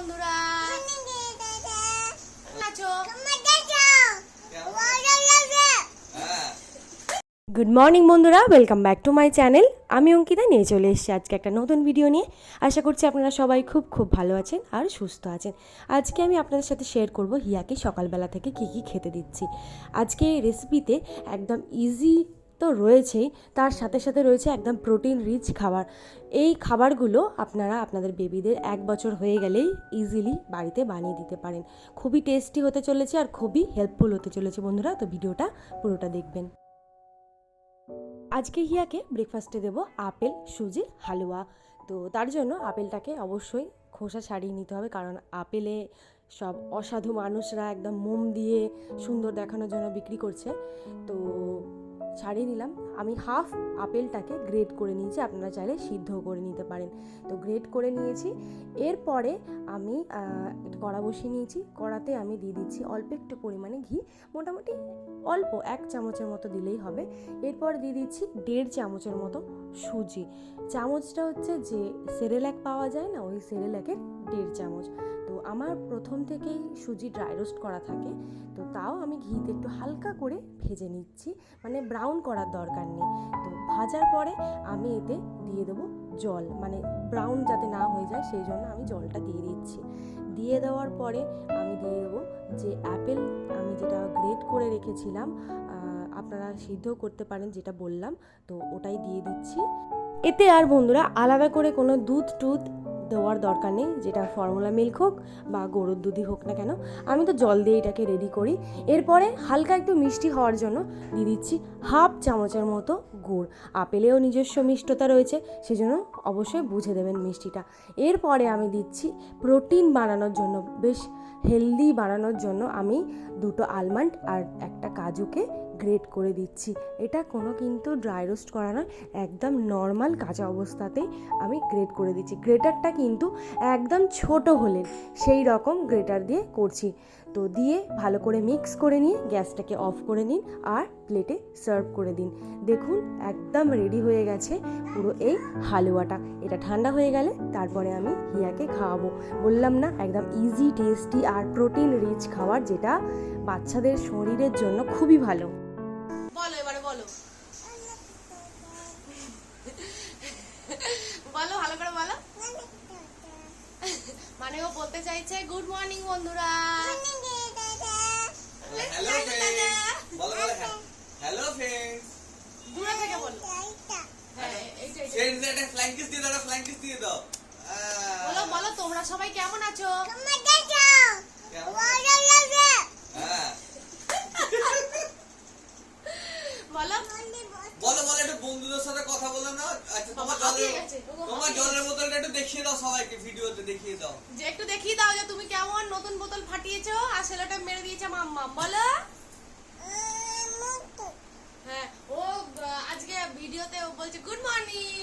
বন্ধুরা। Good morning বন্ধুরা welcome back to my channel আমি অঙ্কিতা, নিয়ে চলে এসেছি আজকে একটা নতুন ভিডিও নিয়ে। আশা করছি আপনারা সবাই খুব খুব ভালো আছেন আর সুস্থ আছেন। আজকে আমি আপনাদের সাথে শেয়ার করব হিয়াকে সকালবেলা থেকে কী কী খেতে দিচ্ছি। আজকে এই রেসিপিতে একদম ইজি তো রয়েছেই, তার সাথে সাথে রয়েছে একদম প্রোটিন রিচ খাবার। এই খাবারগুলো আপনারা আপনাদের বেবিদের এক বছর হয়ে গেলেই ইজিলি বাড়িতে বানিয়ে দিতে পারেন। খুবই টেস্টি হতে চলেছে আর খুবই হেল্পফুল হতে চলেছে বন্ধুরা, তো ভিডিওটা পুরোটা দেখবেন। আজকে হিয়াকে ব্রেকফাস্টে দেব আপেল, সুজি, হালুয়া। তো তার জন্য আপেলটাকে অবশ্যই খোসা ছাড়িয়ে নিতে হবে, কারণ আপেলে সব অসাধু মানুষরা একদম মোম দিয়ে সুন্দর দেখানোর জন্য বিক্রি করছে। তো ছাড়িয়ে নিলাম। আমি হাফ আপেলটাকে গ্রেড করে নিয়েছি, আপনারা চাইলে সিদ্ধ করে নিতে পারেন। তো গ্রেড করে নিয়েছি। এরপরে আমি কড়া বসিয়ে নিয়েছি। কড়াতে আমি দিয়ে দিচ্ছি অল্প একটু পরিমাণে ঘি। মোটামুটি অল্প, এক চামচের মতো দিলেই হবে। এরপর দিয়ে দিচ্ছি দেড় চামচের মতো সুজি। চামচটা হচ্ছে যে সেরেল্যাক পাওয়া যায় না, ওই সেরেল্যাকের দেড় চামচ। তো আমার প্রথম থেকেই সুজি ড্রাই রোস্ট করা থাকে। তো তাও আমি ঘিতে একটু হালকা করে ভেজে নিচ্ছি মানে ব্রাউন করার দরকার নেই। তো ভাজার পরে আমি এতে দিয়ে দেবো জল মানে ব্রাউন যাতে না হয়ে যায় সেই জন্য আমি জলটা দিয়ে দিচ্ছি। দিয়ে দেওয়ার পরে আমি দিয়ে দেবো যে অ্যাপেল আমি যেটা গ্রেট করে রেখেছিলাম আপনারা সিদ্ধ করতে পারেন যেটা বললাম, তো ওটাই দিয়ে দিচ্ছি। এতে আর বন্ধুরা আলাদা করে কোনো দুধ টুধ দেওয়ার দরকার নেই, যেটা ফর্মুলা মিল্ক হোক বা গরুর দুধই হোক না কেন, আমি তো জল দিয়ে এটাকে রেডি করি। এরপরে হালকা একটু মিষ্টি হওয়ার জন্য দিয়ে দিচ্ছি হাফ চামচের মতো গুড়। আপেলেও নিজস্ব মিষ্টতা রয়েছে, সেজন্য অবশ্যই বুঝে দেবেন মিষ্টিটা। এরপরে আমি দিচ্ছি প্রোটিন বানানোর জন্য, বেশ হেলদি বানানোর জন্য আমি দুটো আলমন্ড আর একটা কাজুকে গ্রেট করে দিচ্ছি। এটা কোনো কিন্তু ড্রাই রোস্ট করা নয়, একদম নর্মাল কাঁচা অবস্থাতেই আমি গ্রেট করে দিচ্ছি। গ্রেটারটা কিন্তু একদম ছোট হলেন। সেই রকম গ্রেটার দিয়ে করছি। তো দিয়ে ভালো করে মিক্স করে নিয়ে গ্যাসটাকে অফ করে নিন আর প্লেটে সার্ভ করে দিন। দেখুন, একদম রেডি হয়ে গেছে পুরো এই হালুয়াটা। এটা ঠান্ডা হয়ে গেলে তারপরে আমি হিয়াকে খাওয়াবো। বললাম না, একদম ইজি টেস্টি আর প্রোটিন রিচ খাবার যেটা বাচ্চাদের শরীরের জন্য খুবই ভালো বলো এবারে বলো বলো ভালো করে বলো মানে ও বলতে চাইছে। গুড মর্নিং বন্ধুরা। হ্যালো ফ্রেন্ডস বলো বলো হ্যালো ফ্রেন্ডস দূরে থেকে বলো। ফ্রেন্ডস একটা ফ্ল্যাঙ্ক কিস দিয়ে দাও ফ্ল্যাঙ্ক কিস দিয়ে দাও। বলো বলো তোমরা সবাই কেমন আছো? কেমন বলো বলো বলো একটু বন্ধুদের সাথে কথা বলে না আচ্ছা তোমার জলের বাবা, তোমার জলের বোতলটা একটু দেখিয়ে দাও সবাইকে ভিডিওতে দেখিয়ে দাও। যে একটু দেখিয়ে দাও যে তুমি কেমন নতুন বোতল ফাটিয়েছো আর ছেলেটা মেরে দিয়েছে মাম্মাম বলো। হ্যাঁ ও আজকে ভিডিওতে ও বলছে গুড মর্নিং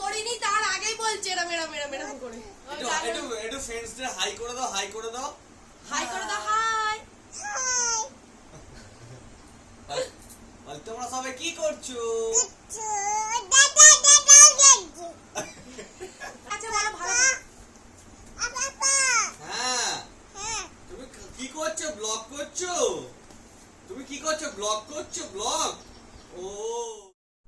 করিনি তার আগেই বলছে এরম এরম এরম এরম করে। একটু একটু একটু ফ্রেন্ডসদের হাই করে দাও হাই করে দাও। হাই করে দাও হাই বল তোমরা সবাই কি করছ? আচ্ছা বলো ভালো হ্যাঁ। তুমি কি করছ? ব্লগ করছ? তুমি কি করছ? ব্লগ করছ? ব্লগ? ও।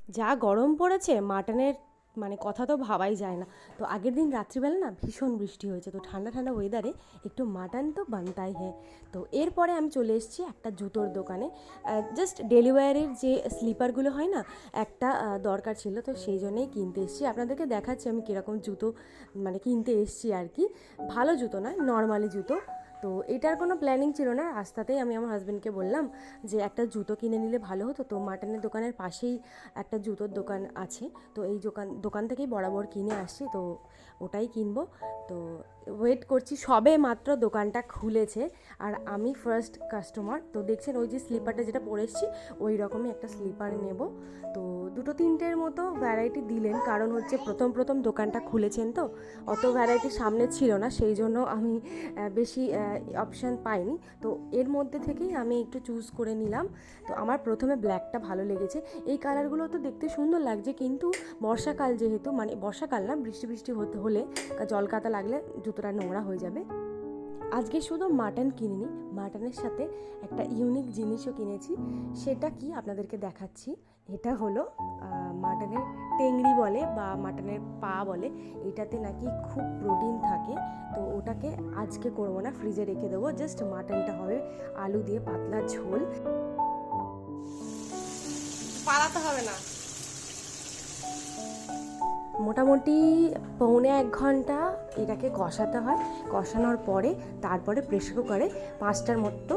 যা গরম পড়েছে মাটনের মানে কথা তো ভাবাই যায় না। তো আগের দিন রাত্রিবেলা না ভীষণ বৃষ্টি হয়েছে, তো ঠান্ডা ঠান্ডা ওয়েদারে একটু মাটন তো বানতাই হ্যাঁ তো এরপরে আমি চলে এসেছি একটা জুতোর দোকানে। জাস্ট ডেলিভারির যে স্লিপারগুলো হয় না, একটা দরকার ছিল, তো সেই জন্যেই কিনতে এসেছি। আপনাদেরকে দেখাচ্ছি আমি কীরকম জুতো মানে কিনতে এসেছি আর কি। ভালো জুতো নয় নর্মালি জুতো। তো এটার কোনো প্ল্যানিং ছিল না। রাস্তাতেই আমি আমার হাজব্যান্ডকে বললাম যে, একটা জুতো কিনে নিলে ভালো হতো। তো মাটনের দোকানের পাশেই একটা জুতোর দোকান আছে। তো এই দোকান দোকান থেকেই বরাবর কিনে আসছি। তো ওটাই কিনবো। তো ওয়েট করছি, সবে মাত্র দোকানটা খুলেছে। আর আমি ফার্স্ট কাস্টমার তো দেখছেন ওই যে স্লিপারটা যেটা পরে এসেছি, ওই রকমই একটা স্লিপার নেব। তো দুটো তিনটের মতো ভ্যারাইটি দিলেন, কারণ হচ্ছে প্রথম প্রথম দোকানটা খুলেছেন তো, অত ভ্যারাইটি সামনে ছিল না, সেই জন্য আমি বেশি অপশান পাইনি। তো এর মধ্যে থেকেই আমি একটু চুজ করে নিলাম। তো আমার প্রথমে ব্ল্যাকটা ভালো লেগেছে। এই কালারগুলো তো দেখতে সুন্দর লাগছে, কিন্তু বর্ষাকাল যেহেতু মানে বর্ষাকাল না, বৃষ্টি বৃষ্টি হতে হলে জল কাতা লাগলে জুতোটা নোংরা হয়ে যাবে। আজকে শুধু মাটন কিনিনি মাটনের সাথে একটা ইউনিক জিনিসও কিনেছি, সেটা কি আপনাদেরকে দেখাচ্ছি। এটা হলো মাটনের টেংরি বলে বা মাটনের পা বলে, এটাতে নাকি খুব প্রোটিন থাকে। তো ওটাকে আজকে করব না ফ্রিজে রেখে দেবো জাস্ট মাটনটা হবে আলু দিয়ে পাতলা ঝোল। পালাতে হবে না। মোটামুটি পৌনে এক ঘণ্টা এটাকে কষাতে হয়। কষানোর পরে তারপরে প্রেশার কুকারে পাঁচটার মতো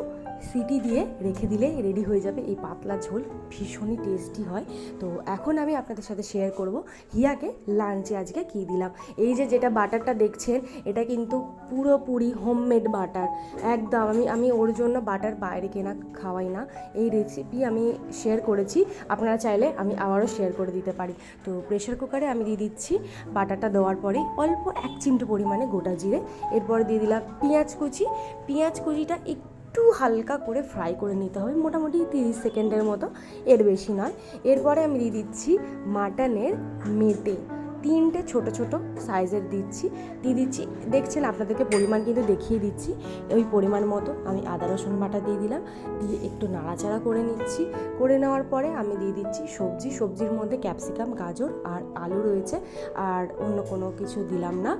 সিটি দিয়ে রেখে দিলে রেডি হয়ে যাবে এই পাতলা ঝোল। ভীষণই টেস্টি হয়। তো এখন আমি আপনাদের সাথে শেয়ার করব হিয়াকে লাঞ্চে আজকে কী দিলাম। এই যে যেটা বাটারটা দেখছেন, এটা কিন্তু পুরোপুরি হোমমেড বাটার একদম, আমি আমি ওর জন্য বাটার বাইরে কেনা খাওয়াই না। এই রেসিপি আমি শেয়ার করেছি, আপনারা চাইলে আমি আবারও শেয়ার করে দিতে পারি। তো প্রেশার কুকারে আমি দিয়ে দিচ্ছি বাটারটা দেওয়ার পরে অল্প এক চিমটে পরিমাণে গোটা জিরে। এরপরে দিয়ে দিলাম পেঁয়াজ কুচি। পেঁয়াজ কুচিটা একটু হালকা করে ফ্রাই করে নিতে হবে। মোটামুটি তিরিশ সেকেন্ডের মতো। এর বেশি নয়। এরপরে আমি দিয়ে দিচ্ছি মাটনের মেটে। তিনটে ছোট ছোট সাইজের দিচ্ছি। দিয়ে দিচ্ছি, দেখছেন আপনাদেরকে পরিমাণ কিন্তু দেখিয়ে দিচ্ছি। ওই পরিমাণ মতো আমি আদা, রসুন বাটা দিয়ে দিলাম। দিয়ে একটু নাড়াচাড়া করে নিচ্ছি। করে নেওয়ার পরে আমি দিয়ে দিচ্ছি সবজি। সবজির মধ্যে ক্যাপসিকাম, গাজর আর আলু রয়েছে। আর অন্য কোনো কিছু দিলাম না।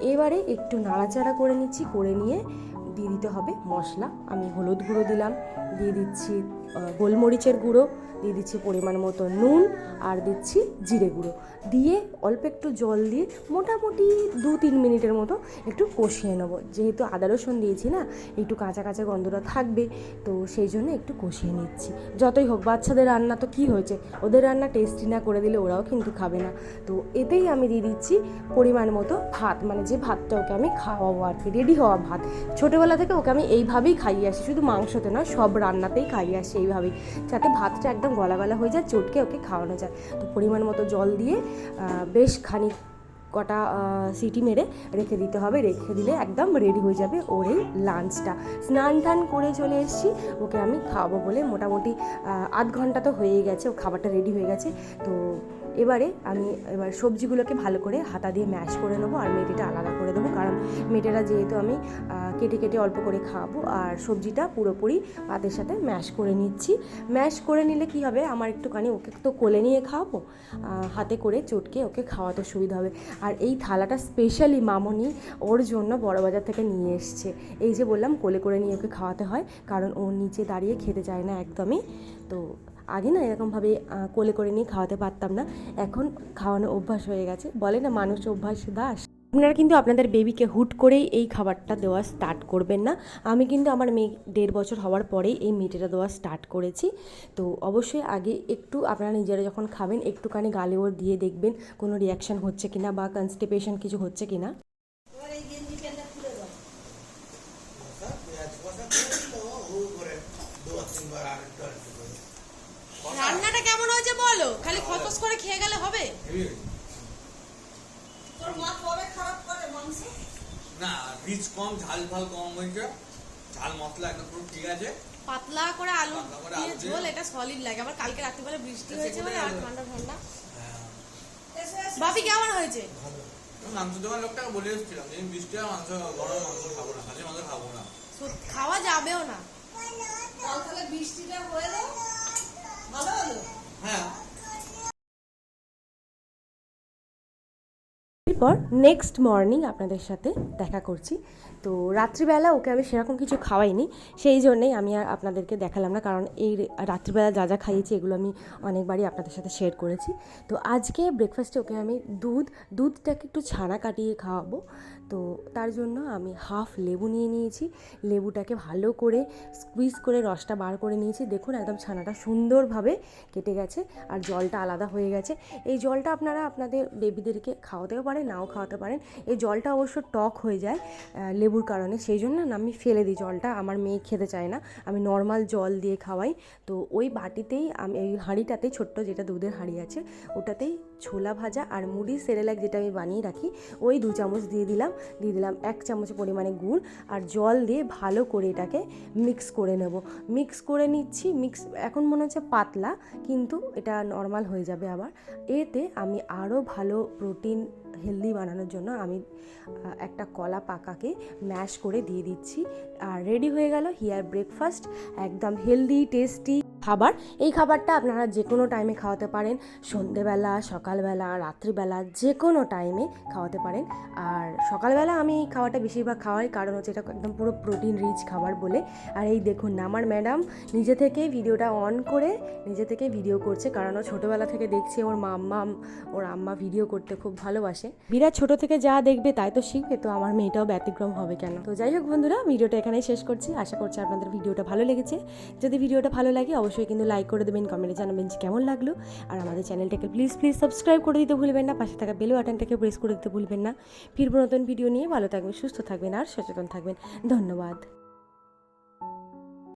এবারে একটু নাড়াচাড়া করে নিচ্ছি। করে নিয়ে দিয়ে দিতে হবে মশলা। আমি হলুদ গুঁড়ো দিলাম দিয়ে দিচ্ছি গোলমরিচের গুঁড়ো, দিয়ে দিচ্ছি পরিমাণ মতো নুন আর দিচ্ছি জিরে গুঁড়ো। দিয়ে অল্প একটু জল দিয়ে মোটামুটি দু তিন মিনিটের মতো একটু কষিয়ে নেব। যেহেতু আদা রসুন দিয়েছি না, একটু কাঁচা কাঁচা গন্ধটা থাকবে, তো সেই জন্য একটু কষিয়ে নিচ্ছি। যতই হোক, বাচ্চাদের রান্না তো কী হয়েছে? ওদের রান্না টেস্টি না করে দিলে ওরাও কিন্তু খাবে না। তো এতেই আমি দিয়ে দিচ্ছি পরিমাণ মতো ভাত মানে যে ভাতটা ওকে আমি খাওয়াবো আর কি রেডি হওয়া ভাত। ছোটোবেলা থেকে ওকে আমি এইভাবেই খাইয়ে আসি, শুধু মাংসতে নয়, সব রান্নাতেই খাইয়ে আসি এইভাবেই, যাতে ভাতটা একদম গলা গলা হয়ে যায়, চটকে ওকে খাওয়ানো যায়। তো পরিমাণ মতো জল দিয়ে বেশ খানিক কটা সিটি মেরে রেখে দিতে হবে। রেখে দিলে একদম রেডি হয়ে যাবে ওর এই লাঞ্চটা স্নান টান করে চলে এসেছি। ওকে আমি খাওয়াবো বলে মোটামুটি আধ ঘণ্টা তো হয়ে গেছে, ও খাবারটা রেডি হয়ে গেছে। তো এবারে আমি এবার সবজিগুলোকে ভালো করে হাতা দিয়ে ম্যাশ করে নেব আর মেটেটা আলাদা করে দেবো। কারণ মেটেটা যেহেতু আমি কেটে কেটে অল্প করে খাওয়াবো আর সবজিটা পুরোপুরি ভাতের সাথে ম্যাশ করে নিচ্ছি। ম্যাশ করে নিলে কি হবে? আমার একটুখানি ওকে তো কোলে নিয়ে খাওয়াবো হাতে করে চটকে ওকে খাওয়াতে সুবিধা হবে। আর এই থালাটা স্পেশালি মামনি ওর জন্য বড়বাজার থেকে নিয়ে এসছে। এই যে বললাম, কোলে করে নিয়ে ওকে খাওয়াতে হয়, কারণ ও নিচে দাঁড়িয়ে খেতে চায় না একদমই। তো আগে না এরকমভাবে কোলে করে নিয়ে খাওয়াতে পারতাম না। এখন খাওয়ানো অভ্যাস হয়ে গেছে। বলে না মানুষ অভ্যাস দাস। আপনারা কিন্তু আপনাদের বেবিকে হুট করেই এই খাবারটা দেওয়া স্টার্ট করবেন না। আমি কিন্তু আমার মেয়ে দেড় বছর হওয়ার পরেই এই মিটেটা দেওয়া স্টার্ট করেছি। তো অবশ্যই আগে একটু আপনারা নিজেরা যখন খাবেন, একটুখানি গালে ওর দিয়ে দেখবেন কোনো রিয়াকশান হচ্ছে কিনা বা কনস্টিপেশন কিছু হচ্ছে কিনা পেঁয়াজ কষা করে তো হু করে দু তিনবার আরেকটু আরেকটু করে রান্নাটা বলো খালি খতস করে খেয়ে গেলে হবে? তোর মা কবে খারাপ করে মাংস? না রিচ কম ঝাল ফাল কম হয়েছে। ঝাল মশলা একদম পুরো ঠিক আছে। পাতলা করে আলু দিয়ে ঝোল এটা সলিড লাগে। আবার কালকে রাত্রিবেলা বৃষ্টি হয়েছে বলে আর ঠান্ডা ঠান্ডা। হ্যাঁ। এসে এসে বাপি কেমন হয়েছে? মাংস দোকান লোকটাকে বলে এসেছিলাম যে বৃষ্টি আর মাংস গরম মাংস খাব না খাসি মাংস খাব না। খাওয়া যাবেও না। কাল তাহলে বৃষ্টিটা হলো ভালো হলো? হ্যাঁ। এরপর নেক্সট মর্নিং আপনাদের সাথে দেখা করছি। তো রাত্রিবেলা ওকে আমি সেরকম কিছু খাওয়াইনি সেই জন্যেই আমি আর আপনাদেরকে দেখালাম না কারণ এই রাত্রিবেলা যা যা খাইয়েছি এগুলো আমি অনেকবারই আপনাদের সাথে শেয়ার করেছি। তো আজকে ব্রেকফাস্টে ওকে আমি দুধ দুধটাকে একটু ছানা কাটিয়ে খাওয়াবো। তো তার জন্য আমি হাফ লেবু নিয়ে নিয়েছি লেবুটাকে ভালো করে স্কুইজ করে রসটা বার করে নিয়েছি। দেখুন একদম ছানাটা সুন্দরভাবে কেটে গেছে আর জলটা আলাদা হয়ে গেছে। এই জলটা আপনারা আপনাদের বেবিদেরকে খাওয়াতেও পারেন নাও খাওয়াতে পারেন। এই জলটা অবশ্য টক হয়ে যায় আহ, লেবুর কারণে, সেই জন্য না আমি ফেলে দিই জলটা। আমার মেয়ে খেতে চায় না। আমি নর্মাল জল দিয়ে খাওয়াই। তো ওই বাটিতেই আমি, এই হাঁড়িটাতেই ছোট্ট যেটা দুধের হাঁড়ি আছে, ওটাতেই ছোলা ভাজা আর মুড়ি, সেরেলাক যেটা আমি বানিয়ে রাখি, ওই দু চামচ দিয়ে দিলাম। দিয়ে দিলাম এক চামচ পরিমাণে গুড় আর জল দিয়ে ভালো করে এটাকে মিক্স করে নেব। মিক্স করে নিচ্ছি মিক্স এখন মনে হচ্ছে পাতলা, কিন্তু এটা নর্মাল হয়ে যাবে আবার। এতে আমি আরও ভালো প্রোটিন হেলদি বানানোর জন্য আমি একটা কলা পাকাকে ম্যাশ করে দিয়ে দিচ্ছি। আর রেডি হয়ে গেল হিয়ার ব্রেকফাস্ট একদম হেলদি টেস্টি খাবার, এই খাবারটা আপনারা যে কোনো টাইমে খাওয়াতে পারেন। সন্ধেবেলা, সকালবেলা, রাত্রিবেলা যে কোনো টাইমে খাওয়াতে পারেন। আর সকালবেলা আমি এই খাবারটা বেশিরভাগ খাওয়াই, কারণ হচ্ছে এটা একদম পুরো প্রোটিন রিচ খাবার বলে। আর এই দেখুন না আমার ম্যাডাম নিজে থেকে ভিডিওটা অন করে নিজে থেকে ভিডিও করছে, কারণ ও ছোটোবেলা থেকে দেখছে, ওর মাম্মা, ওর আম্মা ভিডিও করতে খুব ভালোবাসে। বিরাট ছোট থেকে যা দেখবে তাই তো শিখবে, তো আমার মেয়েটাও ব্যতিক্রম হবে কেন? তো যাই হোক বন্ধুরা ভিডিওটা এখানেই শেষ করছি। আশা করছি আপনাদের ভিডিওটা ভালো লেগেছে। যদি ভিডিওটা ভালো লাগে অবশ্যই কিন্তু লাইক করে দেবেন কমেন্টে জানাবেন যে কেমন লাগল। আর আমাদের চ্যানেলটাকে প্লিজ প্লিজ সাবস্ক্রাইব করে দিতে ভুলবেন না, পাশে থাকা বেল বাটনটাকে প্রেস করে দিতে ভুলবেন না। ফিরবো নতুন ভিডিও নিয়ে, ভালো থাকবেন, সুস্থ থাকবেন, আর সচেতন থাকবেন। ধন্যবাদ।